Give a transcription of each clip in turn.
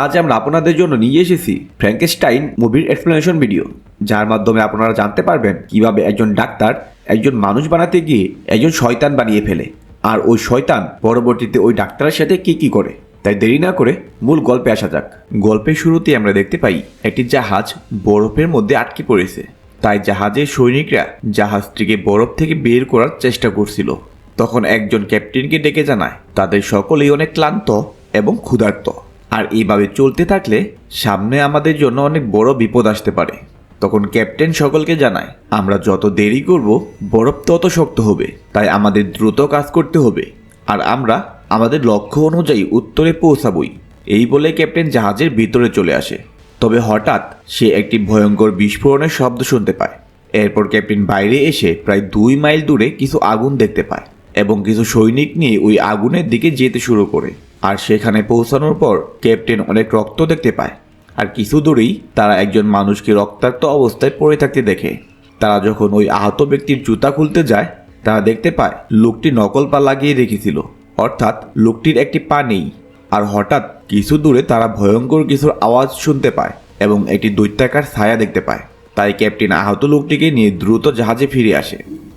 আজ আমরা আপনাদের জন্য নিয়ে এসেছি ফ্র্যাঙ্কেস্টাইন মুভির এক্সপ্লেনেশন ভিডিও যার মাধ্যমে আপনারা জানতে পারবেন কীভাবে একজন ডাক্তার একজন মানুষ বানাতে গিয়ে একজন শয়তান বানিয়ে ফেলে। আর ওই শয়তান পরবর্তীতে ওই ডাক্তারের সাথে কি কি করে? তাই দেরি না করে মূল গল্পে আসা যাক। গল্পের শুরুতে আমরা দেখতে পাই একটি জাহাজ বরফের মধ্যে আটকে পড়েছে। তাই জাহাজের সৈনিকরা জাহাজটিকে বরফ থেকে বের করার চেষ্টা করছিল। তখন একজন ক্যাপ্টেনকে ডেকে জানায়, তাদের সকলেই অনেক ক্লান্ত এবং ক্ষুধার্ত। আর এইভাবে চলতে থাকলে সামনে আমাদের জন্য অনেক বড় বিপদ আসতে পারে। তখন ক্যাপ্টেন সকলকে জানায়, আমরা যত দেরি করব, বরফ তত শক্ত হবে, তাই আমাদের দ্রুত কাজ করতে হবে। আর আমরা আমাদের লক্ষ্য অনুযায়ী উত্তরে পৌঁছাবই। এই বলে ক্যাপ্টেন জাহাজের ভিতরে চলে আসে। তবে হঠাৎ সে একটি ভয়ঙ্কর বিস্ফোরণের শব্দ শুনতে পায়। এরপর ক্যাপ্টেন বাইরে এসে প্রায় দুই মাইল দূরে কিছু আগুন দেখতে পায় এবং কিছু সৈনিক নিয়ে ওই আগুনের দিকে যেতে শুরু করে। আর সেখানে পৌঁছানোর পর ক্যাপ্টেন অনেক রক্ত দেখতে পায়। আর কিছু দূরেই তারা একজন মানুষকে রক্তাক্ত অবস্থায় পড়ে থাকতে দেখে। তারা যখন ওই আহত ব্যক্তির জুতা খুলতে যায়, তারা দেখতে পায় লোকটি নকল পা লাগিয়ে রেখেছিল। অর্থাৎ লোকটির একটি পা নেই। আর হঠাৎ কিছু দূরে তারা ভয়ঙ্কর কিছুর আওয়াজ শুনতে পায় এবং একটি দৈত্যাকার ছায়া দেখতে পায়। তাই ক্যাপ্টেন আহত লোকটিকে নিয়ে দ্রুত জাহাজে ফিরে আসে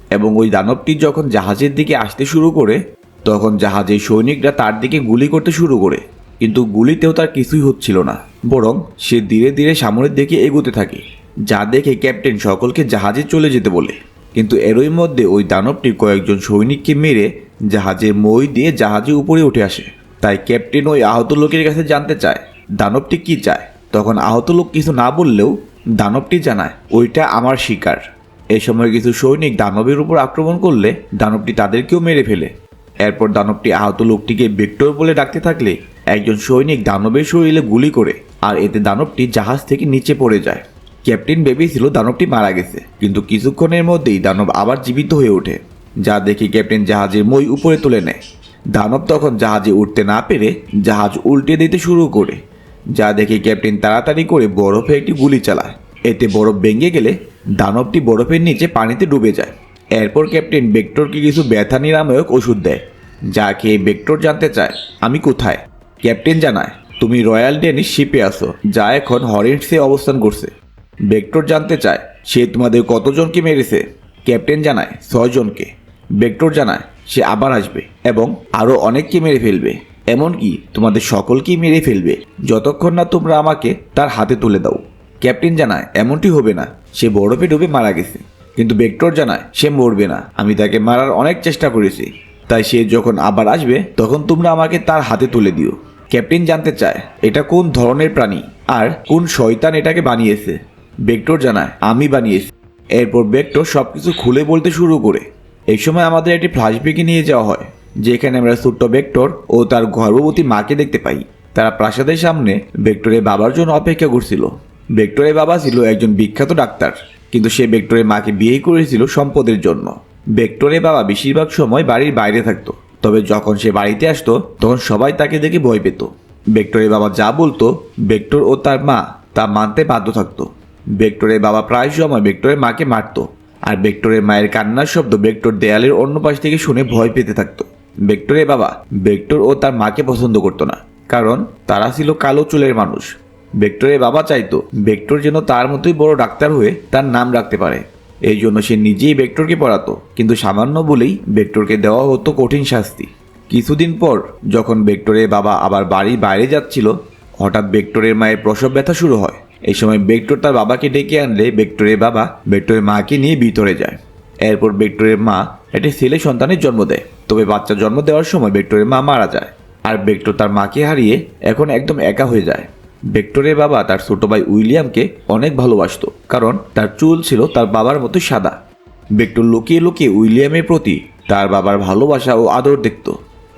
এবং ওই দানবটি যখন জাহাজের দিকে আসতে শুরু করে তখন জাহাজের সৈনিকরা তার দিকে গুলি করতে শুরু করে। কিন্তু গুলিতেও তার কিছুই হচ্ছিল না, বরং সে ধীরে ধীরে সামনের দিকে এগোতে থাকে, যা দেখে ক্যাপ্টেন সকলকে জাহাজে চলে যেতে বলে। কিন্তু এরই মধ্যে ওই দানবটি কয়েকজন সৈনিককে মেরে জাহাজের মই দিয়ে জাহাজের উপরে উঠে আসে। তাই ক্যাপ্টেন ওই আহত লোকের কাছে জানতে চায়, দানবটি কি চায়? তখন আহত লোক কিছু না বললেও দানবটি জানায়, ওইটা আমার শিকার। এ সময় কিছু সৈনিক দানবের উপর আক্রমণ করলে দানবটি তাদেরকেও মেরে ফেলে। এরপর দানবটি আহত লোকটিকে বেক্টর বলে ডাকতে থাকলে একজন সৈনিক দানবের শরীরে গুলি করে আর এতে দানবটি জাহাজ থেকে নিচে পড়ে যায়। ক্যাপ্টেন ভেবেছিল দানবটি মারা গেছে, কিন্তু কিছুক্ষণের মধ্যেই দানব আবার জীবিত হয়ে ওঠে, যা দেখে ক্যাপ্টেন জাহাজের মই উপরে তুলে নেয়। দানব তখন জাহাজে উঠতে না পেরে জাহাজ উল্টে দিতে শুরু করে, যা দেখে ক্যাপ্টেন তাড়াতাড়ি করে বরফে একটি গুলি চালায়। এতে বরফ ভেঙে গেলে দানবটি বরফের নিচে পানিতে ডুবে যায়। এরপর ক্যাপ্টেন বেক্টরকে কিছু ব্যথা নিরাময়ক ওষুধ দেয়, যা খেয়ে বেক্টর জানতে চায়, আমি কোথায়? ক্যাপ্টেন জানায়, তুমি রয়্যাল ডেনিস শিপে আসো যা এখন হরেন্টসে অবস্থান করছে। বেক্টর জানতে চায়, সে তোমাদের কতজনকে মেরেছে? ক্যাপ্টেন জানায়, ছয়জনকে। বেক্টর জানায়, সে আবার আসবে এবং আরও অনেককে মেরে ফেলবে। এমনকি তোমাদের সকলকেই মেরে ফেলবে। যতক্ষণ না তোমরা আমাকে তার হাতে তুলে দাও। ক্যাপ্টেন জানায়, এমনটি হবে না। সে বরফে ডুবে মারা গেছে। কিন্তু বেক্টর জানায়, সে মরবে না। আমি তাকে মারার অনেক চেষ্টা করেছি। তাই সে যখন আবার আসবে, তখন তোমরা আমাকে তার হাতে তুলে দিও। ক্যাপ্টেন জানতে চায়, এটা কোন ধরনের প্রাণী আর কোন শয়তান এটাকে বানিয়েছে? বেক্টর জানায়, আমি বানিয়েছি। এরপর বেক্টর সব কিছু খুলে বলতে শুরু করে। এই সময় আমাদের একটি ফ্ল্যাশব্যাকে নিয়ে যাওয়া হয়, যেখানে আমরা ছোট্ট বেক্টর ও তার গর্ভবতী মাকে দেখতে পাই। তারা প্রাসাদের সামনে বেক্টরের বাবার জন্য অপেক্ষা করছিল। বেক্টরের বাবা ছিল একজন বিখ্যাত ডাক্তার। কিন্তু সে বেক্টরের মাকে বিয়ে করেছিল সম্পদের জন্য। বেক্টরের বাবা বেশিরভাগ সময় বাড়ির বাইরে থাকতো, তবে যখন সে বাড়িতে আসতো, তখন সবাই তাকে দেখে ভয় পেত। বেক্টরের বাবা যা বলতো, বেক্টর ও তার মা তা মানতে বাধ্য থাকতো। বেক্টরের বাবা প্রায় সময় বেক্টরের মাকে মারতো, আর বেক্টরের মায়ের কান্নার শব্দ বেক্টর দেয়ালের অন্য পাশ থেকে শুনে ভয় পেতে থাকতো। বেক্টরের বাবা বেক্টর ও তার মাকে পছন্দ করতো না, কারণ তারা ছিল কালো চুলের মানুষ। বেক্টরের বাবা চাইতো ভেক্টর যেন তার মতোই বড় ডাক্তার হয়ে তার নাম রাখতে পারে। এই জন্য সে নিজেই ভেক্টরকে পড়াতো, কিন্তু সামান্য বলেই ভেক্টরকে দেওয়া হতো কঠিন শাস্তি। কিছুদিন পর যখন বেক্টরের বাবা আবার বাড়ির বাইরে যাচ্ছিল, হঠাৎ বেক্টরের মায়ের প্রসব ব্যথা শুরু হয়। এই সময় বেক্টর তার বাবাকে ডেকে আনলে বেক্টরের বাবা ভেক্টরের মাকে নিয়ে ভিতরে যায়। এরপর বেক্টরের মা একটি ছেলে সন্তানের জন্ম দেয়। তবে বাচ্চা জন্ম দেওয়ার সময় বেক্টরের মা মারা যায়। আর বেক্টর তার মাকে হারিয়ে এখন একদম একা হয়ে যায়। বেক্টরের বাবা তার ছোট ভাই উইলিয়ামকে অনেক ভালোবাসতো, কারণ তার চুল ছিল তার বাবার মতো সাদা। বেক্টর লুকিয়ে লুকিয়ে উইলিয়ামের প্রতি তার বাবার ভালোবাসা ও আদর দেখত।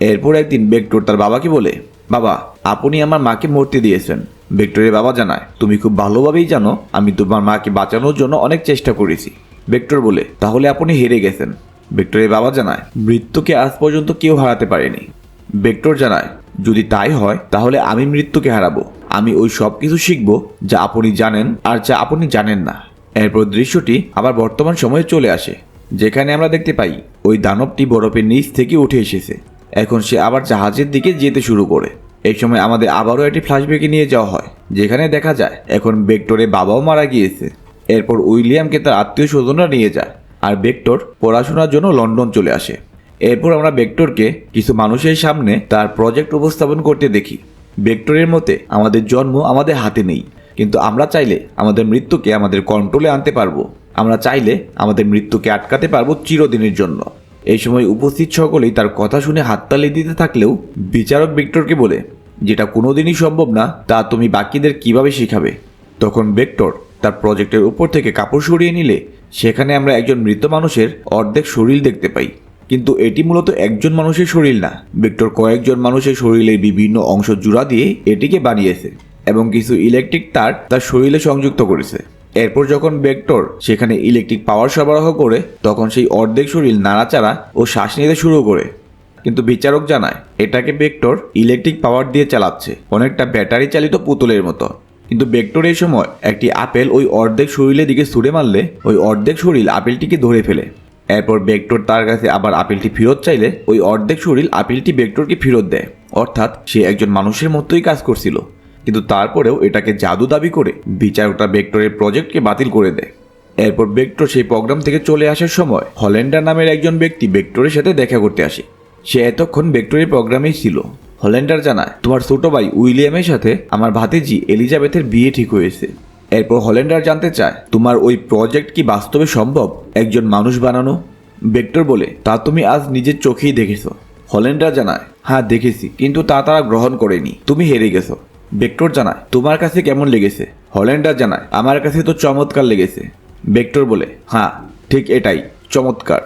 এরপর একদিন বেক্টর তার বাবাকে বলে, বাবা, আপনি আমার মাকে মরতে দিয়েছেন। বেক্টরের বাবা জানায়, তুমি খুব ভালোভাবেই জানো, আমি তোমার মাকে বাঁচানোর জন্য অনেক চেষ্টা করেছি। ভেক্টর বলে, তাহলে আপনি হেরে গেছেন। বেক্টরের বাবা জানায়, মৃত্যুকে আজ পর্যন্ত কেউ হারাতে পারেনি। ভেক্টর জানায় যদি তাই হয়, তাহলে আমি মৃত্যুকে হারাবো। আমি ওই সব কিছু শিখব যা আপনি জানেন আর যা আপনি জানেন না। এরপর দৃশ্যটি আবার বর্তমান সময়ে চলে আসে, যেখানে আমরা দেখতে পাই, ওই দানবটি বরফের নিচ থেকে উঠে এসেছে। এখন সে আবার জাহাজের দিকে যেতে শুরু করে। এই সময় আমাদের আবারও একটি ফ্ল্যাশব্যাকে নিয়ে যাওয়া হয়, যেখানে দেখা যায়, এখন বেক্টরের বাবাও মারা গিয়েছে। এরপর উইলিয়ামকে তার আত্মীয় স্বজনরা নিয়ে যায়, আর বেক্টর পড়াশোনার জন্য লন্ডন চলে আসে। এরপর আমরা বেক্টরকে কিছু মানুষের সামনে তার প্রজেক্ট উপস্থাপন করতে দেখি। বেক্টরের মতে, আমাদের জন্ম আমাদের হাতে নেই। কিন্তু আমরা চাইলে আমাদের মৃত্যুকে আমাদের কন্ট্রোলে আনতে পারব। আমরা চাইলে আমাদের মৃত্যুকে আটকাতে পারব চিরদিনের জন্য। এই সময় উপস্থিত সকলেই তার কথা শুনে হাততালি দিতে থাকলেও বিচারক ভিক্টরকে বলে, যেটা কোনোদিনই সম্ভব না, তা তুমি বাকিদের কীভাবে শেখাবে? তখন বেক্টর তার প্রজেক্টের উপর থেকে কাপড় সরিয়ে নিলে, সেখানে আমরা একজন মৃত মানুষের অর্ধেক শরীর দেখতে পাই। কিন্তু এটি মূলত একজন মানুষের শরীর না। বেক্টর কয়েকজন মানুষের শরীরের বিভিন্ন অংশ জোড়া দিয়ে এটিকে বানিয়েছে এবং কিছু ইলেকট্রিক তার তার শরীরে সংযুক্ত করেছে। এরপর যখন বেক্টর সেখানে ইলেকট্রিক পাওয়ার সরবরাহ করে, তখন সেই অর্ধেক শরীর নাড়াচাড়া ও শ্বাস নিতে শুরু করে। কিন্তু বিচারক জানায়, এটাকে বেক্টর ইলেকট্রিক পাওয়ার দিয়ে চালাচ্ছে, অনেকটা ব্যাটারি চালিত পুতুলের মতো। কিন্তু বেক্টর এই সময় একটি আপেল ওই অর্ধেক শরীরের দিকে ছুড়ে মারলে, ওই অর্ধেক শরীর আপেলটিকে ধরে ফেলে। এরপর বেক্টর তার কাছে আবার আপেলটি ফেরত চাইলে ওই অর্ধেক শরীর আপেলটি বেক্টরকে ফেরত দেয়। অর্থাৎ সে একজন মানুষের মতোই কাজ করছিল। কিন্তু তারপরেও এটাকে জাদু দাবি করে বিচারকটা বেক্টরের প্রজেক্টকে বাতিল করে দেয়। এরপর বেক্টর সেই প্রোগ্রাম থেকে চলে আসার সময় হল্যান্ডার নামের একজন ব্যক্তি বেক্টরের সাথে দেখা করতে আসে। সে এতক্ষণ বেক্টরের প্রোগ্রামেই ছিল। হল্যান্ডার জানায়, তোমার ছোট ভাই উইলিয়ামের সাথে আমার ভাতিজি এলিজাবেথের বিয়ে ঠিক হয়েছে। এরপর হল্যান্ডার জানতে চায়, তোমার ওই প্রজেক্ট কি বাস্তবে সম্ভব? একজন মানুষ বানানো? বেক্টর বলে, তা তুমি আজ নিজের চোখেই দেখেছ। হল্যান্ডার জানায় হ্যাঁ দেখেছি, কিন্তু তা তারা গ্রহণ করেনি। তুমি হেরে গেছো। বেক্টর জানায়, তোমার কাছে কেমন লেগেছে? হল্যান্ডার জানায়, আমার কাছে তো চমৎকার লেগেছে। বেক্টর বলে হ্যাঁ ঠিক এটাই, চমৎকার।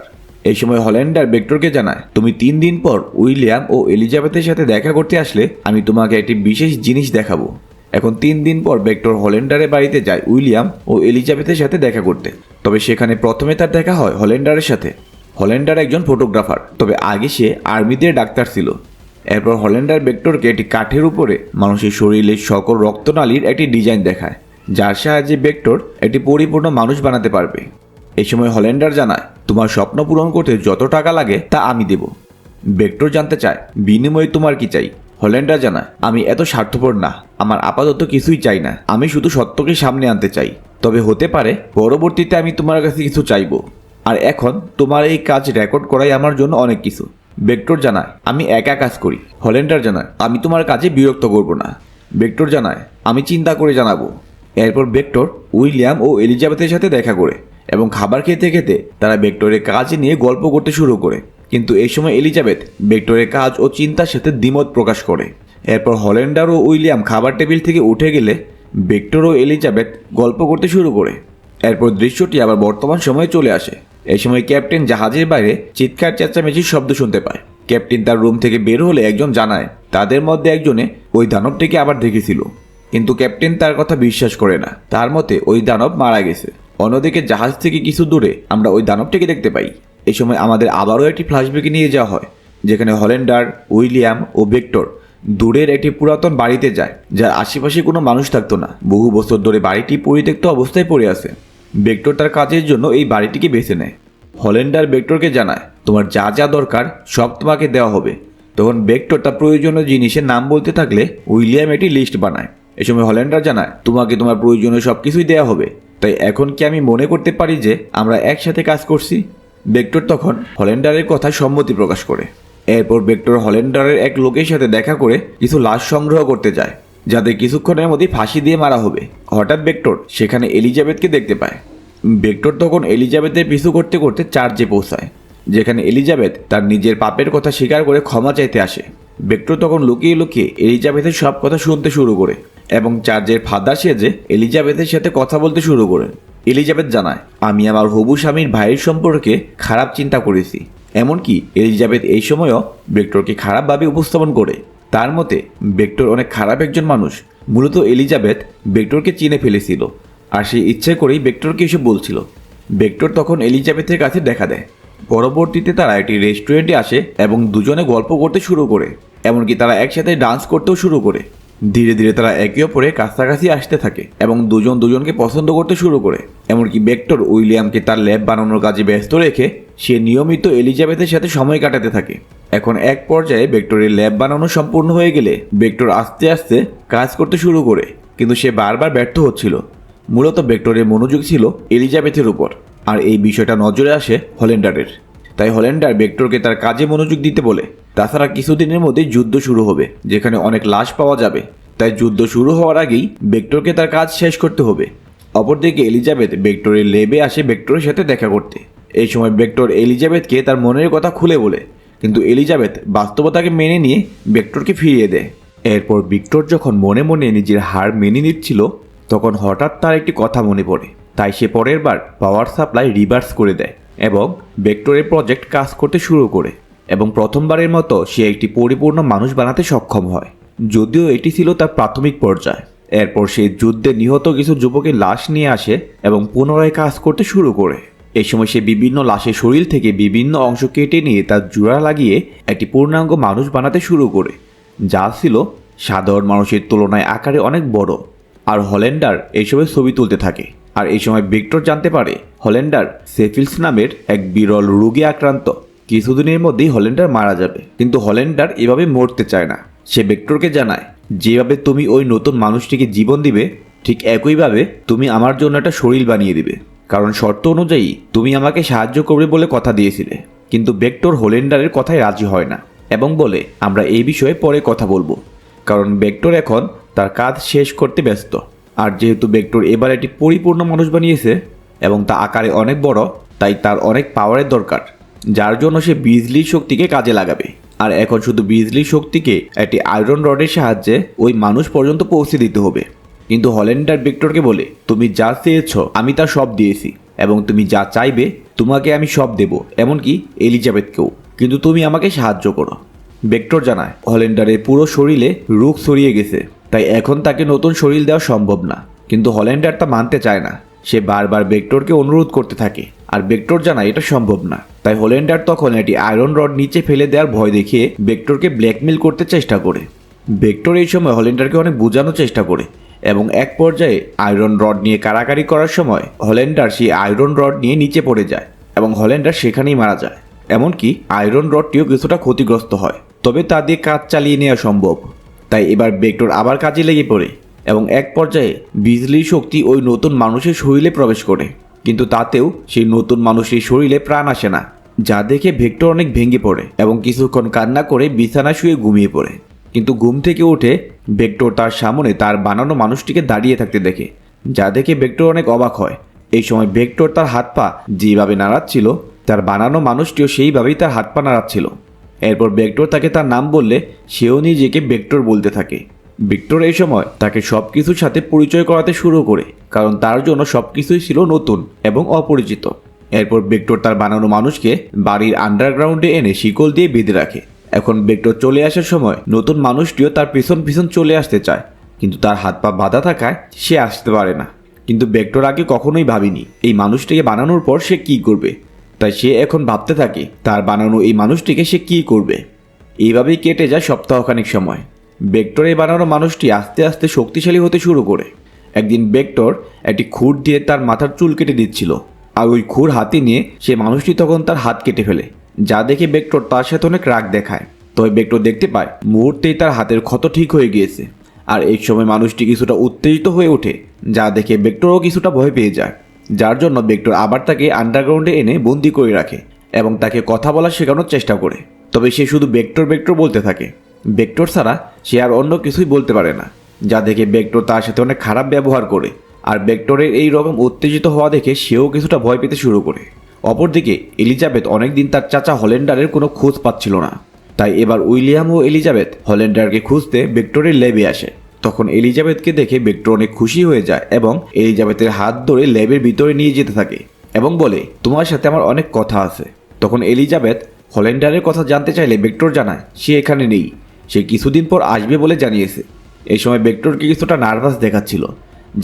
এই সময় হল্যান্ডার বেক্টরকে জানায়, তুমি তিন দিন পর উইলিয়াম ও এলিজাবেথের সাথে দেখা করতে আসলে আমি তোমাকে একটি বিশেষ জিনিস দেখাবো। এখন তিন দিন পর বেক্টর হল্যান্ডারের বাড়িতে যায় উইলিয়াম ও এলিজাবেথের সাথে দেখা করতে। তবে সেখানে প্রথমে তার দেখা হয় হল্যান্ডারের সাথে। হল্যান্ডার একজন ফটোগ্রাফার, তবে আগে সে আর্মিতে ডাক্তার ছিল। এরপর হল্যান্ডার বেক্টরকে একটি কাঠের উপরে মানুষের শরীরে সকল রক্তনালীর একটি ডিজাইন দেখায়, যার সাহায্যে বেক্টর একটি পরিপূর্ণ মানুষ বানাতে পারবে। এই সময় হল্যান্ডার জানায়, তোমার স্বপ্ন পূরণ করতে যত টাকা লাগে তা আমি দেব বেক্টর জানতে চায়, বিনিময়ে তোমার কি চাই? হল্যান্ডার জানা আমি এত স্বার্থপর না। আমার আপাতত কিছুই চাই না। আমি শুধু সত্যকে সামনে আনতে চাই। তবে হতে পারে, পরবর্তীতে আমি তোমার কাছে কিছু চাইব। আর এখন তোমার এই কাজ রেকর্ড করাই আমার জন্য অনেক কিছু। বেক্টর জানায়, আমি একা কাজ করি। হল্যান্ডার জানায়, আমি তোমার কাজে বিরক্ত করব না। বেক্টর জানায়, আমি চিন্তা করে জানাব। এরপর বেক্টর উইলিয়াম ও এলিজাবেথের সাথে দেখা করে এবং খাবার খেতে খেতে তারা বেক্টরের কাজ নিয়ে গল্প করতে শুরু করে। কিন্তু এই সময় এলিজাবেথ বেক্টরের কাজ ও চিন্তার সাথে দ্বিমত প্রকাশ করে। এরপর হল্যান্ডার ও উইলিয়াম খাবার টেবিল থেকে উঠে গেলে বেক্টর ও এলিজাবেথ গল্প করতে শুরু করে। এরপর দৃশ্যটি আবার বর্তমান সময়ে চলে আসে। এই সময় ক্যাপ্টেন জাহাজের বাইরে চিৎকার চেঁচামেচির শব্দ শুনতে পায়। ক্যাপ্টেন তার রুম থেকে বের হলে একজন জানায়, তাদের মধ্যে একজনে ওই দানবটিকে আবার দেখেছিল। কিন্তু ক্যাপ্টেন তার কথা বিশ্বাস করে না। তার মতে, ওই দানব মারা গেছে। অন্যদিকে জাহাজ থেকে কিছু দূরে আমরা ওই দানবটিকে দেখতে পাই। এই সময় আমাদের আবারও একটি ফ্ল্যাশব্যাকে নিয়ে যাওয়া হয়, যেখানে হল্যান্ডার উইলিয়াম ও বেক্টর দূরের একটি পুরাতন বাড়িতে যায়, যার আশেপাশে কোনো মানুষ থাকতো না। বহু বছর ধরে বাড়িটি পরিত্যক্ত অবস্থায় পড়ে আছে। বেক্টর তার কাজের জন্য এই বাড়িটিকে বেছে নেয়। হল্যান্ডার বেক্টরকে জানায়, তোমার যা যা দরকার, সব তোমাকে দেওয়া হবে। তখন বেক্টর তার প্রয়োজনীয় জিনিসের নাম বলতে থাকলে উইলিয়াম একটি লিস্ট বানায়। এ সময় হল্যান্ডার জানায়, তোমাকে তোমার প্রয়োজনীয় সব কিছুই দেওয়া হবে। তাই এখন কি আমি মনে করতে পারি যে আমরা একসাথে কাজ করছি? বেক্টর তখন হল্যান্ডারের কথায় সম্মতি প্রকাশ করে। এরপর বেক্টর হল্যান্ডারের এক লোকের সাথে দেখা করে কিছু লাশ সংগ্রহ করতে যায় যাদের কিছুক্ষণের মধ্যে ফাঁসি দিয়ে মারা হবে। হঠাৎ বেক্টর সেখানে এলিজাবেথকে দেখতে পায়। বেক্টর তখন এলিজাবেথের পিছু করতে করতে চার্চে পৌঁছায়, যেখানে এলিজাবেথ তার নিজের পাপের কথা স্বীকার করে ক্ষমা চাইতে আসে। বেক্টর তখন লুকিয়ে লুকিয়ে এলিজাবেথের সব কথা শুনতে শুরু করে এবং চার্চের ফাদার সেজে এলিজাবেথের সাথে কথা বলতে শুরু করেন এলিজাবেথ জানায়, আমি আমার হবু স্বামীর ভাইয়ের সম্পর্কে খারাপ চিন্তা করেছি। এমনকি এলিজাবেথ এই সময়ও বেক্টরকে খারাপভাবে উপস্থাপন করে। তার মতে, বেক্টর অনেক খারাপ একজন মানুষ। মূলত এলিজাবেথ বেক্টরকে চিনে ফেলেছিল, আর সে ইচ্ছে করেই বেক্টরকে এসে বলছিল। বেক্টর তখন এলিজাবেথের কাছে দেখা দেয়। পরবর্তীতে তারা একটি রেস্টুরেন্টে আসে এবং দুজনে গল্প করতে শুরু করে। এমনকি তারা একসাথে ডান্স করতেও শুরু করে। ধীরে ধীরে তারা একে অপরে কাছাকাছি আসতে থাকে এবং দুজন দুজনকে পছন্দ করতে শুরু করে। এমনকি বেক্টর উইলিয়ামকে তার ল্যাব বানানোর কাজে ব্যস্ত রেখে সে নিয়মিত এলিজাবেথের সাথে সময় কাটাতে থাকে। এখন এক পর্যায়ে বেক্টরের ল্যাব বানানো সম্পূর্ণ হয়ে গেলে বেক্টর আস্তে আস্তে কাজ করতে শুরু করে, কিন্তু সে বারবার ব্যর্থ হচ্ছিল। মূলত বেক্টরের মনোযোগ ছিল এলিজাবেথের উপর, আর এই বিষয়টা নজরে আসে হল্যান্ডারের তাই হল্যান্ডার বেক্টরকে তার কাজে মনোযোগ দিতে বলে। তাছাড়া কিছুদিনের মধ্যেই যুদ্ধ শুরু হবে, যেখানে অনেক লাশ পাওয়া যাবে। তাই যুদ্ধ শুরু হওয়ার আগেই বেক্টরকে তার কাজ শেষ করতে হবে। অপরদিকে এলিজাবেথ বেক্টরের লেবে আসে বেক্টরের সাথে দেখা করতে। এই সময় বেক্টর এলিজাবেথকে তার মনের কথা খুলে বলে, কিন্তু এলিজাবেথ বাস্তবতাকে মেনে নিয়ে বেক্টরকে ফিরিয়ে দেয়। এরপর ভিক্টর যখন মনে মনে নিজের হার মেনে নিচ্ছিল, তখন হঠাৎ তার একটি কথা মনে পড়ে। তাই সে পরের বার পাওয়ার সাপ্লাই রিভার্স করে দেয়। এবং ভেক্টরের প্রজেক্ট কাজ করতে শুরু করে এবং প্রথমবারের মতো সে একটি পরিপূর্ণ মানুষ বানাতে সক্ষম হয়। যদিও এটি ছিল তার প্রাথমিক পর্যায়। এরপর সে যুদ্ধে নিহত কিছু যুবকের লাশ নিয়ে আসে এবং পুনরায় কাজ করতে শুরু করে। এই সময় সে বিভিন্ন লাশের শরীর থেকে বিভিন্ন অংশ কেটে নিয়ে তার জোড়া লাগিয়ে একটি পূর্ণাঙ্গ মানুষ বানাতে শুরু করে, যা ছিল সাধারণ মানুষের তুলনায় আকারে অনেক বড়। আর হল্যান্ডার এইসবের ছবি তুলতে থাকে। আর এই সময় ভিক্টর জানতে পারে হল্যান্ডার সেফিলস নামের এক বিরল রোগে আক্রান্ত। কিছুদিনের মধ্যেই হল্যান্ডার মারা যাবে। কিন্তু হল্যান্ডার এভাবে মরতে চায় না। সে ভেক্টরকে জানায়, যেভাবে তুমি ওই নতুন মানুষটিকে জীবন দিবে, ঠিক একইভাবে তুমি আমার জন্য একটা শরীর বানিয়ে দিবে। কারণ শর্ত অনুযায়ী তুমি আমাকে সাহায্য করবে বলে কথা দিয়েছিলে। কিন্তু ভেক্টর হোলেন্ডারের কথায় রাজি হয় না এবং বলে, আমরা এই বিষয়ে পরে কথা বলব। কারণ ভেক্টর এখন তার কাজ শেষ করতে ব্যস্ত। আর যেহেতু বেক্টর এবার এটি পরিপূর্ণ মানুষ বানিয়েছে এবং তা আকারে অনেক বড়, তাই তার অনেক পাওয়ারের দরকার, যার জন্য সে বিজলির শক্তিকে কাজে লাগাবে। আর এখন শুধু বিজলির শক্তিকে একটি আয়রন রডের সাহায্যে ওই মানুষ পর্যন্ত পৌঁছে দিতে হবে। কিন্তু হল্যান্ডার ভিক্টরকে বলে, তুমি যা চেয়েছ, আমি তা সব দিয়েছি, এবং তুমি যা চাইবে, তোমাকে আমি সব দেব, এমনকি এলিজাবেথকেও। কিন্তু তুমি আমাকে সাহায্য করো। ভেক্টর জানায় হল্যান্ডারের পুরো শরীরে রোগ ছড়িয়ে গেছে। তাই এখন তাকে নতুন শরীর দেওয়া সম্ভব না। কিন্তু হল্যান্ডার তা মানতে চায় না। সে বারবার বেক্টরকে অনুরোধ করতে থাকে। আর বেক্টর জানায় এটা সম্ভব না। তাই হল্যান্ডার তখন একটি আয়রন রড নিচে ফেলে দেওয়ার ভয় দেখিয়ে বেক্টরকে ব্ল্যাকমেল করতে চেষ্টা করে। বেক্টর এই সময় হল্যান্ডারকে অনেক বোঝানোর চেষ্টা করে এবং এক পর্যায়ে আয়রন রড নিয়ে কারাকারি করার সময় হল্যান্ডার সেই আয়রন রড নিয়ে নিচে পড়ে যায় এবং হল্যান্ডার সেখানেই মারা যায়। এমনকি আয়রন রডটিও কিছুটা ক্ষতিগ্রস্ত হয়। তবে তা দিয়ে কাজ চালিয়ে নেওয়া সম্ভব। তাই এবার ভেক্টর আবার কাজে লেগে পড়ে এবং এক পর্যায়ে বিজলির শক্তি ওই নতুন মানুষের শরীরে প্রবেশ করে। কিন্তু তাতেও সেই নতুন মানুষের শরীরে প্রাণ আসে না, যা দেখে ভেক্টর অনেক ভেঙে পড়ে এবং কিছুক্ষণ কান্না করে বিছানা শুয়ে ঘুমিয়ে পড়ে। কিন্তু ঘুম থেকে উঠে ভেক্টর তার সামনে তার বানানো মানুষটিকে দাঁড়িয়ে থাকতে দেখে, যা দেখে ভেক্টর অনেক অবাক হয়। এই সময় ভেক্টর তার হাত পা যেভাবে নাড়াচ্ছিল, তার বানানো মানুষটিও সেইভাবেই তার হাত পা নাড়াচ্ছিল। এরপর ভেক্টর তাকে তার নাম বললে, সেও নিজেকে ভেক্টর বলতে থাকে। ভিক্টর এই সময় তাকে সব কিছুর সাথে পরিচয় করাতে শুরু করে, কারণ তার জন্য সব কিছুই ছিল নতুন এবং অপরিচিত। এরপর ভিক্টর তার বানানো মানুষকে বাড়ির আন্ডারগ্রাউন্ডে এনে শিকল দিয়ে বেঁধে রাখে। এখন ভিক্টর চলে আসার সময় নতুন মানুষটিও তার পিছন পিছন চলে আসতে চায়, কিন্তু তার হাত পা বাঁধা থাকায় সে আসতে পারে না। কিন্তু ভেক্টর আগে কখনোই ভাবিনি, এই মানুষটিকে বানানোর পর সে কি করবে। তাই সে এখন ভাবতে থাকে, তার বানানো এই মানুষটিকে সে কি করবে? এইভাবেই কেটে যায় সপ্তাহখানিক সময়। বেক্টরে বানানো মানুষটি আস্তে আস্তে শক্তিশালী হতে শুরু করে। একদিন বেক্টর একটি খুঁড় দিয়ে তার মাথার চুল কেটে দিচ্ছিল। আর ওই খুর হাতে নিয়ে সে মানুষটি তখন তার হাত কেটে ফেলে, যা দেখে বেক্টর তার সাথে অনেক রাগ দেখায়। তবে বেক্টর দেখতে পায়, মুহূর্তেই তার হাতের ক্ষত ঠিক হয়ে গিয়েছে। আর এই সময় মানুষটি কিছুটা উত্তেজিত হয়ে ওঠে, যা দেখে বেক্টরও কিছুটা ভয় পেয়ে যায়। যার জন্য বেক্টর আবার তাকে আন্ডারগ্রাউন্ডে এনে বন্দি করে রাখে এবং তাকে কথা বলা শেখানোর চেষ্টা করে। তবে সে শুধু বেক্টর বেক্টর বলতে থাকে। বেক্টর ছাড়া সে আর অন্য কিছুই বলতে পারে না, যা দেখে বেক্টর তার সাথে অনেক খারাপ ব্যবহার করে। আর বেক্টরের এই রকম উত্তেজিত হওয়া দেখে সেও কিছুটা ভয় পেতে শুরু করে। অপরদিকে, এলিজাবেথ অনেকদিন তার চাচা হল্যান্ডারের কোনো খোঁজ পাচ্ছিল না। তাই এবার উইলিয়াম ও এলিজাবেথ হল্যান্ডারকে খুঁজতে বেক্টরের ল্যাবে আসে। তখন এলিজাবেথকে দেখে বেক্টর অনেক খুশি হয়ে যায় এবং এলিজাবেথের হাত ধরে ল্যাবের ভিতরে নিয়ে যেতে থাকে এবং বলে, তোমার সাথে আমার অনেক কথা আছে। তখন এলিজাবেথ হল্যান্ডারের কথা জানতে চাইলে বেক্টর জানায়, সে এখানে নেই। সে কিছুদিন পর আসবে বলে জানিয়েছে। এই সময় বেক্টরকে কিছুটা নার্ভাস দেখাচ্ছিল,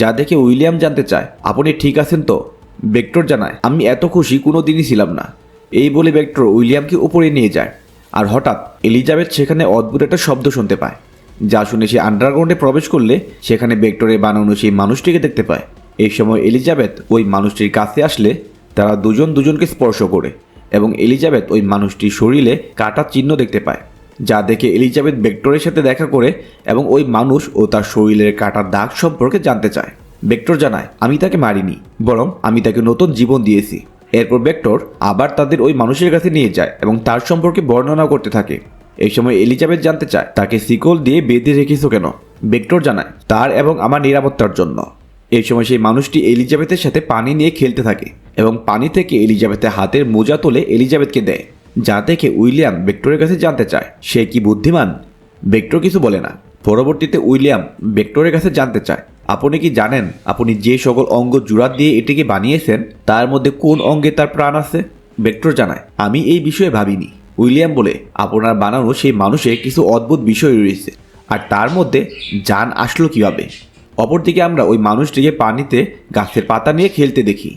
যা দেখে উইলিয়াম জানতে চায়, আপনি ঠিক আছেন তো? বেক্টর জানায়, আমি এত খুশি কোনো দিনই ছিলাম না। এই বলে বেক্টর উইলিয়ামকে উপরে নিয়ে যায়। আর হঠাৎ এলিজাবেথ সেখানে অদ্ভুত একটা শব্দ শুনতে পায়। যা শুনে সে আন্ডারগ্রাউন্ডে প্রবেশ করলে সেখানে বেক্টরে বানানো সেই মানুষটিকে দেখতে পায়। এই সময় এলিজাবেথ ওই মানুষটির কাছে আসলে তারা দুজন দুজনকে স্পর্শ করে এবং এলিজাবেথ ওই মানুষটির শরীরে কাটার চিহ্ন দেখতে পায়, যা দেখে এলিজাবেথ বেক্টরের সাথে দেখা করে এবং ওই মানুষ ও তার শরীরের কাটার দাগ সম্পর্কে জানতে চায়। বেক্টর জানায়, আমি তাকে মারিনি, বরং আমি তাকে নতুন জীবন দিয়েছি। এরপর বেক্টর আবার তাদের ওই মানুষের কাছে নিয়ে যায় এবং তার সম্পর্কে বর্ণনা করতে থাকে। এই সময় এলিজাবেথ জানতে চায়, তাকে শিকল দিয়ে বেঁধে রেখেছ কেন? বেক্টর জানায়, তার এবং আমার নিরাপত্তার জন্য। এই সময় সেই মানুষটি এলিজাবেথের সাথে পানি নিয়ে খেলতে থাকে এবং পানি থেকে এলিজাবেথের হাতের মোজা তুলে এলিজাবেথকে দেয়, যা দেখে উইলিয়াম বেক্টরের কাছে জানতে চায়, সে কি বুদ্ধিমান? বেক্টর কিছু বলে না। পরবর্তীতে উইলিয়াম বেক্টরের কাছে জানতে চায়, আপনি কি জানেন আপনি যে সকল অঙ্গ জোড়া দিয়ে এটিকে বানিয়েছেন, তার মধ্যে কোন অঙ্গে তার প্রাণ আছে? বেক্টর জানায়, আমি এই বিষয়ে ভাবিনি। উইলিয়াম বলে আপনার বানানো সেই মানুষের কিছু অদ্ভুত বিষয় রয়েছে। আর তার মধ্যে যান আসলো কীভাবে? অপরদিকে আমরা ওই মানুষটিকে পানিতে গাছের পাতা নিয়ে খেলতে দেখি।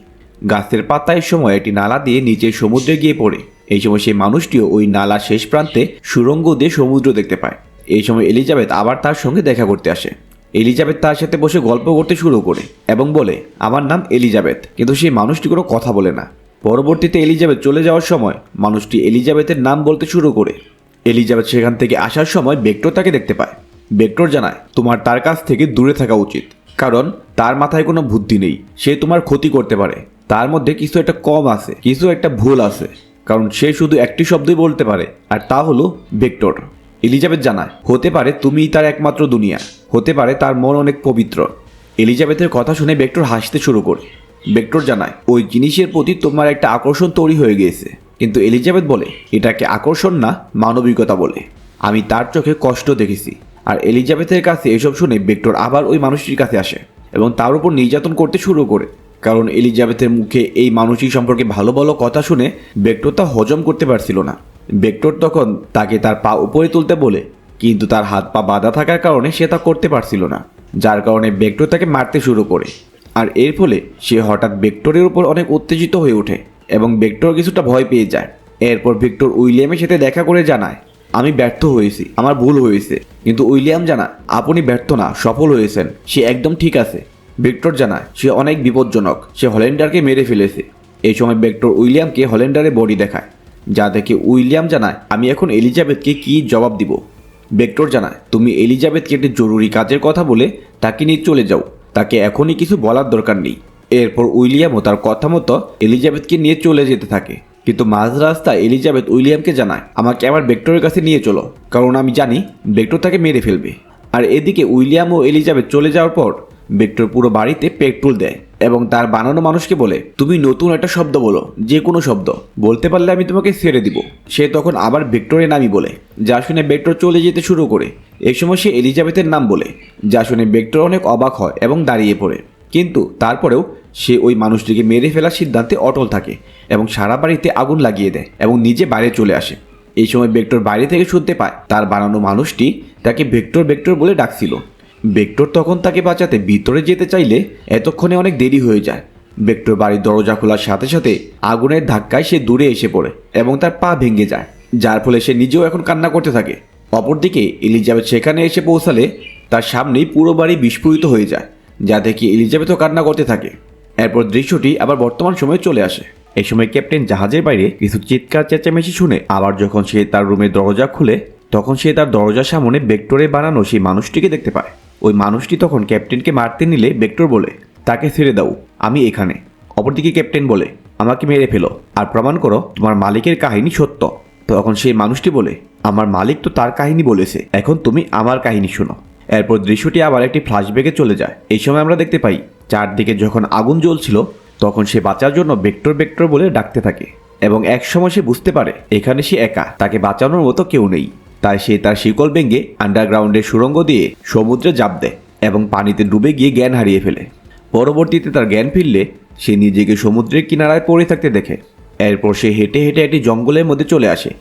গাছের পাতায় সময় একটি নালা দিয়ে নিচে সমুদ্রে গিয়ে পড়ে। এই সময় সেই মানুষটিও ওই নালা শেষ প্রান্তে সুরঙ্গ দিয়ে সমুদ্র দেখতে পায়। এই সময় এলিজাবেথ আবার তার সঙ্গে দেখা করতে আসে। এলিজাবেথ তার সাথে বসে গল্প করতে শুরু করে এবং বলে, আমার নাম এলিজাবেথ। কিন্তু সেই মানুষটি কোনো কথা বলে না। পরবর্তীতে এলিজাবেথ চলে যাওয়ার সময় মানুষটি এলিজাবেথের নাম বলতে শুরু করে। এলিজাবেথ সেখান থেকে আসার সময় বেক্টর তাকে দেখতে পায়। বেক্টর জানায়, তোমার তার কাছ থেকে দূরে থাকা উচিত, কারণ তার মাথায় কোনো বুদ্ধি নেই। সে তোমার ক্ষতি করতে পারে। তার মধ্যে কিছু একটা কম আছে, কিছু একটা ভুল আছে, কারণ সে শুধু একটি শব্দই বলতে পারে, আর তা হলো বেক্টর। এলিজাবেথ জানায়, হতে পারে তুমিই তার একমাত্র দুনিয়া, হতে পারে তার মন অনেক পবিত্র। এলিজাবেথের কথা শুনে বেক্টর হাসতে শুরু করে। বেক্টর জানায়, ওই জিনিসের প্রতি তোমার একটা আকর্ষণ তৈরি হয়ে গিয়েছে। কিন্তু এলিজাবেথ বলে, এটাকে আকর্ষণ না, মানবিকতা বলে। আমি তার চোখে কষ্ট দেখেছি। আর এলিজাবেথের কাছে এসব শুনে বেক্টর আবার ওই মানুষটির কাছে আসে এবং তার উপর নির্যাতন করতে শুরু করে। কারণ এলিজাবেথের মুখে এই মানুষটি সম্পর্কে ভালো ভালো কথা শুনে বেক্টর তা হজম করতে পারছিল না। বেক্টর তখন তাকে তার পা উপরে তুলতে বলে, কিন্তু তার হাত পা বাঁধা থাকার কারণে সে তা করতে পারছিল না, যার কারণে বেক্টর তাকে মারতে শুরু করে। আর এর ফলে সে হঠাৎ বেক্টরের উপর অনেক উত্তেজিত হয়ে ওঠে এবং বেক্টর কিছুটা ভয় পেয়ে যায়। এরপর ভিক্টর উইলিয়ামের সাথে দেখা করে জানায়, আমি ব্যর্থ হয়েছি, আমার ভুল হয়েছে। কিন্তু উইলিয়াম জানা আপনি ব্যর্থ না, সফল হয়েছেন, সে একদম ঠিক আছে। ভিক্টর জানায়, সে অনেক বিপজ্জনক, সে হল্যান্ডারকে মেরে ফেলেছে। এই সময় বেক্টর উইলিয়ামকে হল্যান্ডারে বডি দেখায়, যা দেখে উইলিয়াম জানায়, আমি এখন এলিজাবেথকে কি জবাব দিব? বেক্টর জানায়, তুমি এলিজাবেথকে একটি জরুরি কাজের কথা বলে তাকে নিয়ে চলে যাও। তাকে এখনই কিছু বলার দরকার নেই। এরপর উইলিয়ামও তার কথা মতো এলিজাবেথকে নিয়ে চলে যেতে থাকে। কিন্তু মাঝ রাস্তায় এলিজাবেথ উইলিয়ামকে জানায়, আমাকে আমার বেক্টরের কাছে নিয়ে চলো, কারণ আমি জানি বেক্টর তাকে মেরে ফেলবে। আর এদিকে উইলিয়াম ও এলিজাবেথ চলে যাওয়ার পর বেক্টর পুরো বাড়িতে পেট্রোল দেয় এবং তার বানানো মানুষকে বলে, তুমি নতুন একটা শব্দ বলো, যে কোনো শব্দ। বলতে পারলে আমি তোমাকে ছেড়ে দিব। সে তখন আবার বেক্টরের নামই বলে, যা শুনে বেক্টর চলে যেতে শুরু করে। এই সময় সে এলিজাবেথের নাম বলে যা শুনে বেক্টর অনেক অবাক হয় এবং দাঁড়িয়ে পড়ে। কিন্তু তারপরেও সে ওই মানুষটিকে মেরে ফেলার সিদ্ধান্তে অটল থাকে এবং সারা বাড়িতে আগুন লাগিয়ে দেয় এবং নিজে বাইরে চলে আসে। এই সময় বেক্টর বাইরে থেকে শুনতে পায়, তার বানানো মানুষটি তাকে ভেক্টর ভেক্টর বলে ডাকছিল। বেক্টর তখন তাকে বাঁচাতে ভিতরে যেতে চাইলে এতক্ষণে অনেক দেরি হয়ে যায়। বেক্টর বাড়ির দরজা খোলার সাথে সাথে আগুনের ধাক্কায় সে দূরে এসে পড়ে এবং তার পা ভেঙে যায়, যার ফলে সে নিজেও এখন কান্না করতে থাকে। অপরদিকে এলিজাবেথ সেখানে এসে পৌঁছালে তার সামনেই পুরো বাড়ি বিস্ফোরিত হয়ে যায়, যা দেখে এলিজাবেথও কান্না করতে থাকে। এরপর দৃশ্যটি আবার বর্তমান সময়ে চলে আসে। এই সময় ক্যাপ্টেন জাহাজের বাইরে কিছু চিৎকার, চেঁচামেচি শুনে আবার যখন সে তার রুমের দরজা খুলে, তখন সে তার দরজার সামনে বেক্টরে বানানো সেই মানুষটিকে দেখতে পায়। ওই মানুষটি তখন ক্যাপ্টেনকে মারতে নিলে বেক্টর বলে, তাকে ছেড়ে দাও, আমি এখানে। অপরদিকে ক্যাপ্টেন বলে, আমাকে মেরে ফেলো, আর প্রমাণ করো তোমার মালিকের কাহিনী সত্য। তখন সেই মানুষটি বলে, আমার মালিক তো তার কাহিনী বলেছে, এখন তুমি আমার কাহিনী শোনো। এরপর দৃশ্যটি আবার একটি ফ্ল্যাশব্যাকে চলে যায়। এই সময় আমরা দেখতে পাই, চারদিকে যখন আগুন জ্বলছিল, তখন সে বাঁচার জন্য বেক্টর বেক্টর বলে ডাকতে থাকে এবং এক সময় সে বুঝতে পারে, এখানে সে একা, তাকে বাঁচানোর মতো কেউ নেই। তাই সে তার শিকল ভেঙে আন্ডারগ্রাউন্ডের সুড়ঙ্গ দিয়ে সমুদ্রে জাপ দেয় এবং পানিতে ডুবে গিয়ে জ্ঞান হারিয়ে ফেলে। পরবর্তীতে তার জ্ঞান ফিরলে, সে নিজেকে সমুদ্রের কিনারায় পড়ে থাকতে দেখে। এরপর সে হেঁটে হেঁটে একটি জঙ্গলের মধ্যে চলে আসে,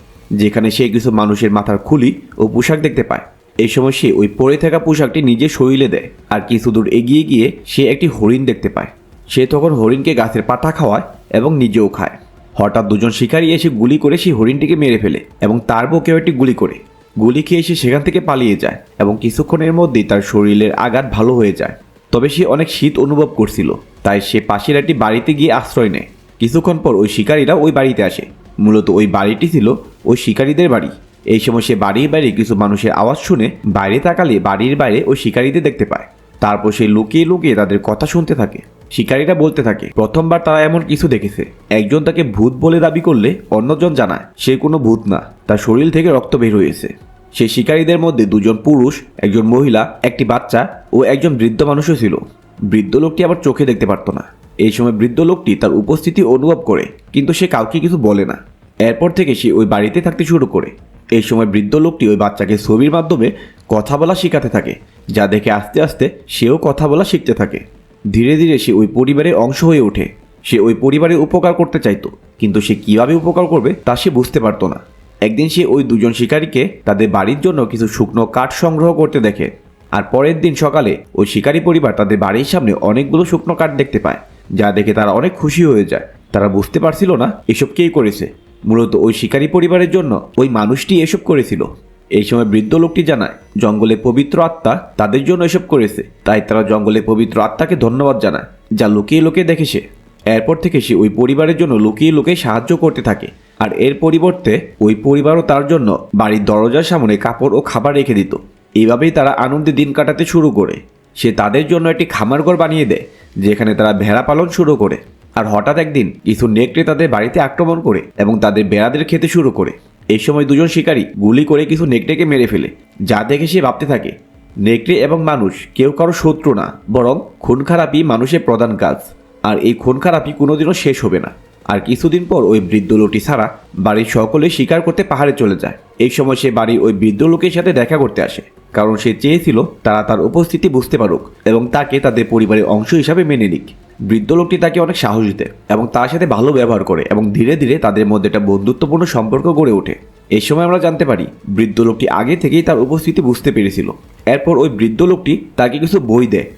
যেখানে সে কিছু মানুষের মাথার খুলি ও পোশাক দেখতে পায়। এই সময় সে ওই পরে থাকা পোশাকটি নিজের শরীরে দেয়, আর কিছু দূর এগিয়ে গিয়ে সে একটি হরিণ দেখতে পায়। সে তখন হরিণকে গাছের পাতা খাওয়ায় এবং নিজেও খায়। হঠাৎ দুজন শিকারী এসে গুলি করে সেই হরিণটিকে মেরে ফেলে এবং তার বুকেও একটি গুলি করে। গুলি খেয়ে সে সেখান থেকে পালিয়ে যায় এবং কিছুক্ষণের মধ্যেই তার শরীরের আঘাত ভালো হয়ে যায়। তবে সে অনেক শীত অনুভব করছিল, তাই সে পাশের একটি বাড়িতে গিয়ে আশ্রয় নেয়। কিছুক্ষণ পর ওই শিকারীরা ওই বাড়িতে আসে। মূলত ওই বাড়িটি ছিল ওই শিকারীদের বাড়ি। এই সময় সে বাড়ির বাইরে কিছু মানুষের আওয়াজ শুনে বাইরে তাকালে বাড়ির বাইরে ওই শিকারীদের দেখতে পায়। তারপর সে লুকিয়ে লুকিয়ে তাদের কথা শুনতে থাকে। শিকারীরা বলতে থাকে, প্রথমবার তারা এমন কিছু দেখেছে। একজন তাকে ভূত বলে দাবি করলে অন্যজন জানায় সে কোনো ভূত না, তার শরীর থেকে রক্ত বের হয়েছে। সেই শিকারীদের মধ্যে দুজন পুরুষ, একজন মহিলা, একটি বাচ্চা ও একজন বৃদ্ধ মানুষও ছিল। বৃদ্ধ লোকটি আবার চোখে দেখতে পারতো না। এই সময় বৃদ্ধ লোকটি তার উপস্থিতি অনুভব করে, কিন্তু সে কাউকে কিছু বলে না। এরপর থেকে সে ওই বাড়িতে থাকতে শুরু করে। এই সময় বৃদ্ধ লোকটি ওই বাচ্চাকে ছবির মাধ্যমে কথা বলা শেখাতে থাকে, যা দেখে আস্তে আস্তে সেও কথা বলা শিখতে থাকে। ধীরে ধীরে সে ওই পরিবারের অংশ হয়ে ওঠে। সে ওই পরিবারের উপকার করতে চাইতো, কিন্তু সে কীভাবে উপকার করবে তা সে বুঝতে পারতো না। একদিন সে ওই দুজন শিকারীকে তাদের বাড়ির জন্য কিছু শুকনো কাঠ সংগ্রহ করতে দেখে। আর পরের দিন সকালে ওই শিকারী পরিবার তাদের বাড়ির সামনে অনেকগুলো শুকনো কাঠ দেখতে পায়, যা দেখে তারা অনেক খুশি হয়ে যায়। তারা বুঝতে পারছিল না, এসব কেই করেছে। মূলত ওই শিকারী পরিবারের জন্য ওই মানুষটি এসব করেছিল। এই সময় বৃদ্ধ লোকটি জানায়, জঙ্গলে পবিত্র আত্মা তাদের জন্য এসব করেছে। তাই তারা জঙ্গলে পবিত্র আত্মাকে ধন্যবাদ জানায়, যা লুকিয়ে লোকে দেখে সে। এরপর থেকে সে ওই পরিবারের জন্য লুকিয়ে লুকিয়ে সাহায্য করতে থাকে। আর এর পরিবর্তে ওই পরিবারও তার জন্য বাড়ির দরজার সামনে কাপড় ও খাবার রেখে দিত। এইভাবেই তারা আনন্দে দিন কাটাতে শুরু করে। সে তাদের জন্য একটি খামার ঘর বানিয়ে দেয়, যেখানে তারা ভেড়া পালন শুরু করে। আর হঠাৎ একদিন কিছু নেকড়ে তাদের বাড়িতে আক্রমণ করে এবং তাদের বেড়াদের খেতে শুরু করে। এই সময় দুজন শিকারী গুলি করে কিছু নেকড়েকে মেরে ফেলে, যা দেখে সে ভাবতে থাকে, নেকড়ে এবং মানুষ কেউ কারও শত্রু না, বরং খুন খারাপই মানুষের প্রধান কাজ। আর এই খুন খারাপই কোনোদিনও শেষ হবে না। আর কিছুদিন পর ওই বৃদ্ধ লোকটি ছাড়া বাড়ির সকলে শিকার করতে পাহাড়ে চলে যায়। এই সময় সে বাড়ির ওই বৃদ্ধ লোকের সাথে দেখা করতে আসে, কারণ সে চেয়েছিল তারা তার উপস্থিতি বুঝতে পারুক এবং তাকে তাদের পরিবারের অংশ হিসাবে মেনে নিক। বৃদ্ধ লোকটি তাকে অনেক সাহস দেয় এবং তার সাথে ভালো ব্যবহার করে এবং ধীরে ধীরে তাদের মধ্যে একটা বন্ধুত্বপূর্ণ সম্পর্ক গড়ে ওঠে। এই সময় আমরা জানতে পারি, বৃদ্ধ লোকটি আগে থেকেই তার উপস্থিতি বুঝতে পেরেছিল। এরপর ওই বৃদ্ধ লোকটি তাকে কিছু বই দেয়,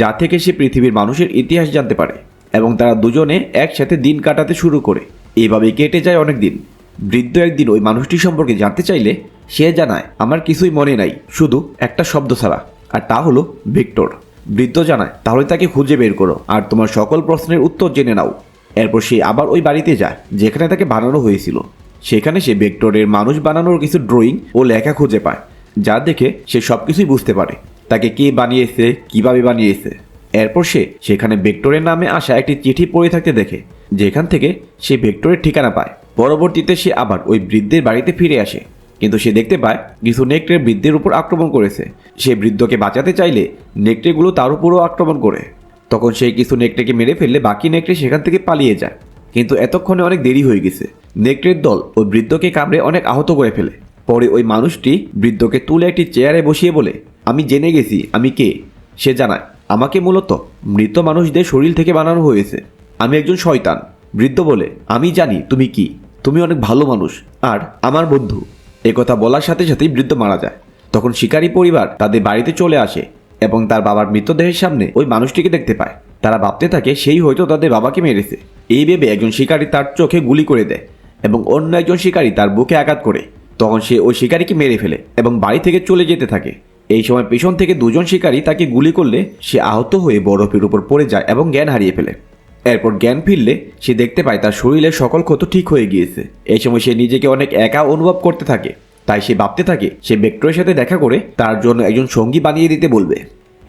যা থেকে সে পৃথিবীর মানুষের ইতিহাস জানতে পারে এবং তারা দুজনে একসাথে দিন কাটাতে শুরু করে। এইভাবেই কেটে যায় অনেক দিন বৃদ্ধ একদিন ওই মানুষটি সম্পর্কে জানতে চাইলে সে জানায়, আমার কিছুই মনে নাই, শুধু একটা শব্দ ছাড়া, আর তা হলো ভিক্টর। বৃদ্ধ জানায়, তাহলে তাকে খুঁজে বের করো আর তোমার সকল প্রশ্নের উত্তর জেনে নাও। এরপর সে আবার ওই বাড়িতে যায়, যেখানে তাকে বানানো হয়েছিল। সেখানে সে ভেক্টরের মানুষ বানানোর কিছু ড্রয়িং ও লেখা খুঁজে পায়, যা দেখে সে সব কিছুই বুঝতে পারে, তাকে কে বানিয়েছে, কীভাবে বানিয়েছে। এরপর সে সেখানে ভেক্টরের নামে আসা একটি চিঠি পড়ে থাকতে দেখে, যেখান থেকে সে ভেক্টরের ঠিকানা পায়। পরবর্তীতে সে আবার ওই বৃদ্ধের বাড়িতে ফিরে আসে। কিন্তু সে দেখতে পায় কিছু নেকড়ে বৃদ্ধের উপর আক্রমণ করেছে। সে বৃদ্ধকে বাঁচাতে চাইলে নেকড়েগুলো তার উপরও আক্রমণ করে। তখন সেই কিছু নেকড়েকে মেরে ফেললে বাকি নেকড়ে সেখান থেকে পালিয়ে যায়। কিন্তু এতক্ষণে অনেক দেরি হয়ে গেছে। নেকড়ের দল ওই বৃদ্ধকে কামড়ে অনেক আহত করে ফেলে। পরে ওই মানুষটি বৃদ্ধকে তুলে একটি চেয়ারে বসিয়ে বলে, আমি জেনে গেছি, আমি কে? সে জানায়, আমাকে মূলত মৃত মানুষদের শরীর থেকে বানানো হয়েছে। আমি একজন শয়তান। বৃদ্ধ বলে, আমি জানি তুমি কি। তুমি অনেক ভালো মানুষ। আর আমার বন্ধু। একথা বলার সাথে সাথেই বৃদ্ধ মারা যায়। তখন শিকারী পরিবার তাদের বাড়িতে চলে আসে এবং তার বাবার মৃতদেহের সামনে ওই মানুষটিকে দেখতে পায়। তারা ভাবতে থাকে, সেই হয়তো তাদের বাবাকে মেরেছে। এই ভেবে একজন শিকারী তার চোখে গুলি করে দেয় এবং অন্য একজন শিকারী তার বুকে আঘাত করে। তখন সে ওই শিকারীকে মেরে ফেলে এবং বাড়ি থেকে চলে যেতে থাকে। এই সময় পেছন থেকে দুজন শিকারী তাকে গুলি করলে সে আহত হয়ে বরফের উপর পড়ে যায় এবং জ্ঞান হারিয়ে ফেলে। এরপর জ্ঞান ফিরলে সে দেখতে পায় তার শরীরের সকল ক্ষত ঠিক হয়ে গিয়েছে। এই সময় সে নিজেকে অনেক একা অনুভব করতে থাকে। তাই সে ভাবতে থাকে, সে বেক্টরের সাথে দেখা করে তার জন্য একজন সঙ্গী বানিয়ে দিতে বলবে।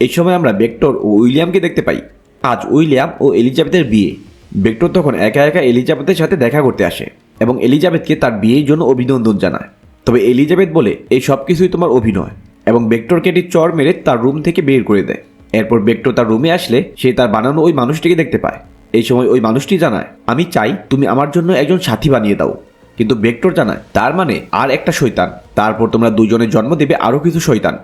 এই সময় আমরা বেক্টর ও উইলিয়ামকে দেখতে পাই। আজ উইলিয়াম ও এলিজাবেথের বিয়ে। বেক্টর তখন একা একা এলিজাবেথের সাথে দেখা করতে আসে এবং এলিজাবেথকে তার বিয়ের জন্য অভিনন্দন জানায়। তবে এলিজাবেথ বলে, এই সব কিছুই তোমার অভিনয়। এবং বেক্টরকে একটি চর মেরে তার রুম থেকে বের করে দেয়। এরপর বেক্টর তার রুমে আসলে সে তার বানানো ওই মানুষটিকে দেখতে পায়। এই সময় ওই মানুষটি জানায়, আমি চাই তুমি আমার জন্য একজন সাথী বানিয়ে দাও। কিন্তু বেক্টর জানায়, তার মানে আর একটা শৈতান তারপর তোমরা দুজনের জন্ম দেবে আরও কিছু শৈতান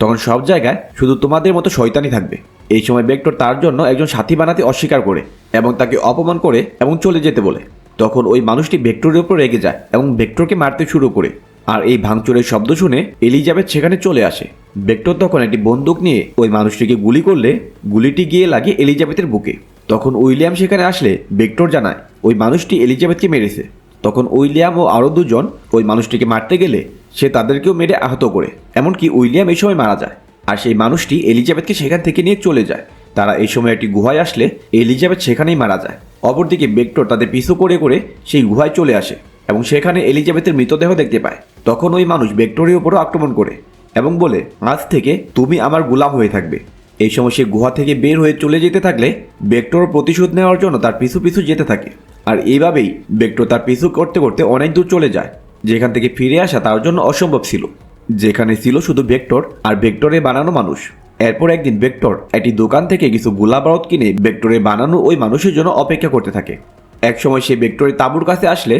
তখন সব জায়গায় শুধু তোমাদের মতো শয়তানই থাকবে। এই সময় বেক্টর তার জন্য একজন সাথী বানাতে অস্বীকার করে এবং তাকে অপমান করে এবং চলে যেতে বলে। তখন ওই মানুষটি বেক্টরের উপর রেগে যায় এবং বেক্টরকে মারতে শুরু করে। আর এই ভাঙচুরের শব্দ শুনে এলিজাবেথ সেখানে চলে আসে। বেক্টর তখন একটি বন্দুক নিয়ে ওই মানুষটিকে গুলি করলে গুলিটি গিয়ে লাগে এলিজাবেথের বুকে। তখন উইলিয়াম সেখানে আসলে বেক্টর জানায়, ওই মানুষটি এলিজাবেথকে মেরেছে। তখন উইলিয়াম ও আরও দুজন, ওই মানুষটিকে মারতে গেলে সে তাদেরকেও মেরে আহত করে। এমনকি উইলিয়াম এই সময় মারা যায়, আর সেই মানুষটি এলিজাবেথকে সেখান থেকে নিয়ে চলে যায়। তারা এই সময় একটি গুহায় আসলে এলিজাবেথ সেখানেই মারা যায়। অপরদিকে বেক্টর তাদের পিছু করে করে সেই গুহায় চলে আসে এবং সেখানে এলিজাবেথের মৃতদেহ দেখতে পায়। তখন ওই মানুষ বেক্টরের উপরও আক্রমণ করে এবং বলে, আজ থেকে তুমি আমার গোলাম হয়ে থাকবে। এই সময় সে গুহা থেকে বের হয়ে চলে যেতে থাকলে বেক্টর প্রতিশোধ নেওয়ার জন্য তার পিছু পিছু যেতে থাকে। আর এইভাবেই বেক্টর তার পিছু করতে করতে অনেক দূর চলে যায়, যেখান থেকে ফিরে আসা তার জন্য অসম্ভব ছিল। যেখানে ছিল শুধু বেক্টর আর বেক্টরে বানানো মানুষ। এরপর একদিন বেক্টর একটি দোকান থেকে কিছু গোলা বারত কিনে বেক্টরে বানানো ওই মানুষের জন্য অপেক্ষা করতে থাকে। একসময় সে বেক্টরের তাঁবুর কাছে আসলে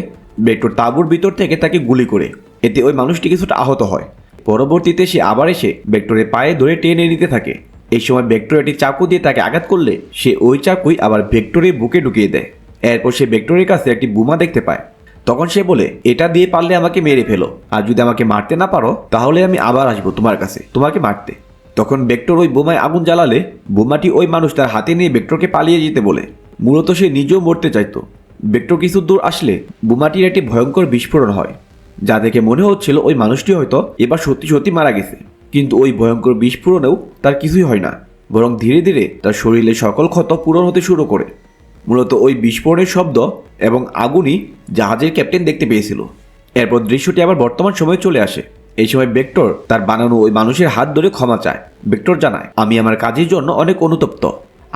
বেক্টর তাঁবুর ভিতর থেকে তাকে গুলি করে। এতে ওই মানুষটি কিছুটা আহত হয়। পরবর্তীতে সে আবার এসে বেক্টরের পায়ে ধরে টেনে নিতে থাকে। এই সময় বেক্টর একটি চাকু দিয়ে তাকে আঘাত করলে সে ওই চাকুই আবার বেক্টরের বুকে ঢুকিয়ে দেয়। এরপর সে বেক্টরের কাছে একটি বোমা দেখতে পায়। তখন সে বলে, এটা দিয়ে পারলে আমাকে মেরে ফেলো। আর যদি আমাকে মারতে না পারো, তাহলে আমি আবার আসব তোমার কাছে, তোমাকে মারতে। তখন বেক্টর ওই বোমায় আগুন জ্বালালে বোমাটি ওই মানুষ তার হাতে নিয়ে বেক্টরকে পালিয়ে যেতে বলে। মূলত সে নিজেও মরতে চাইতো। বেক্টর কিছু দূর আসলে বোমাটির একটি ভয়ঙ্কর বিস্ফোরণ হয়, যা দেখে মনে হচ্ছিল ওই মানুষটি হয়তো এবার সত্যি সত্যি মারা গেছে। কিন্তু ওই ভয়ঙ্কর বিস্ফোরণেও তার কিছুই হয় না, বরং ধীরে ধীরে তার শরীরে সকল ক্ষত পূরণ হতে শুরু করে। মূলত ওই বিস্ফোরণের শব্দ এবং আগুনই জাহাজের ক্যাপ্টেন দেখতে পেয়েছিল। এরপর দৃশ্যটি আবার বর্তমান সময়ে চলে আসে। এই সময় বেক্টর তার বানানো ওই মানুষের হাত ধরে ক্ষমা চায়। বেক্টর জানায়, আমি আমার কাজের জন্য অনেক অনুতপ্ত।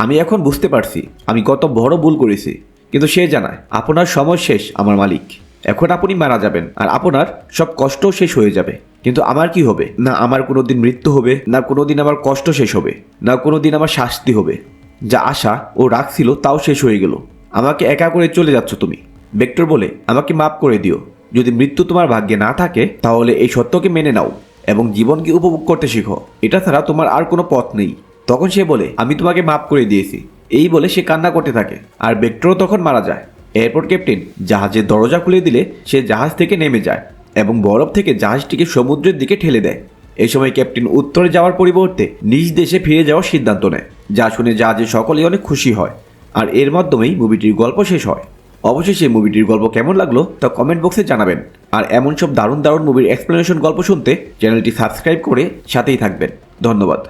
আমি এখন বুঝতে পারছি, আমি কত বড় ভুল করেছি। কিন্তু সে জানায়, আপনার সময় শেষ, আমার মালিক। এখন আপনি মারা যাবেন, আর আপনার সব কষ্ট শেষ হয়ে যাবে। কিন্তু আমার কি হবে? না আমার কোনো দিন মৃত্যু হবে, না কোনো দিন আমার কষ্ট শেষ হবে, না কোনো দিন আমার শাস্তি হবে। যা আশা ও রাখছিল তাও শেষ হয়ে গেল। আমাকে একা করে চলে যাচ্ছ তুমি। বেক্টর বলে, আমাকে মাফ করে দিও। যদি মৃত্যু তোমার ভাগ্যে না থাকে, তাহলে এই সত্যকে মেনে নাও এবং জীবনকে উপভোগ করতে শিখো। এটা ছাড়া তোমার আর কোনো পথ নেই। তখন সে বলে, আমি তোমাকে মাফ করে দিয়েছি। এই বলে সে কান্না করতে থাকে আর বেক্টরও তখন মারা যায়। এয়ারপোর্ট ক্যাপ্টেন, জাহাজের দরজা খুলে দিলে সে জাহাজ থেকে নেমে যায়। এবং বরফ থেকে জাহাজটিকে সমুদ্রের দিকে ঠেলে দেয়। এই সময় ক্যাপ্টেন উত্তরে যাওয়ার পরিবর্তে নিজ দেশে ফিরে যাওয়ার সিদ্ধান্ত নেয়, যা শুনে জাহাজে সকলেই অনেক খুশি হয়। আর এর মাধ্যমেই মুভিটির গল্প শেষ হয়। অবশেষে মুভিটির গল্প কেমন লাগল তা কমেন্ট বক্সে জানাবেন। আর এমন সব দারুণ দারুণ মুভির এক্সপ্লেনেশন গল্প শুনতে চ্যানেলটি সাবস্ক্রাইব করে সাথেই থাকবেন। ধন্যবাদ।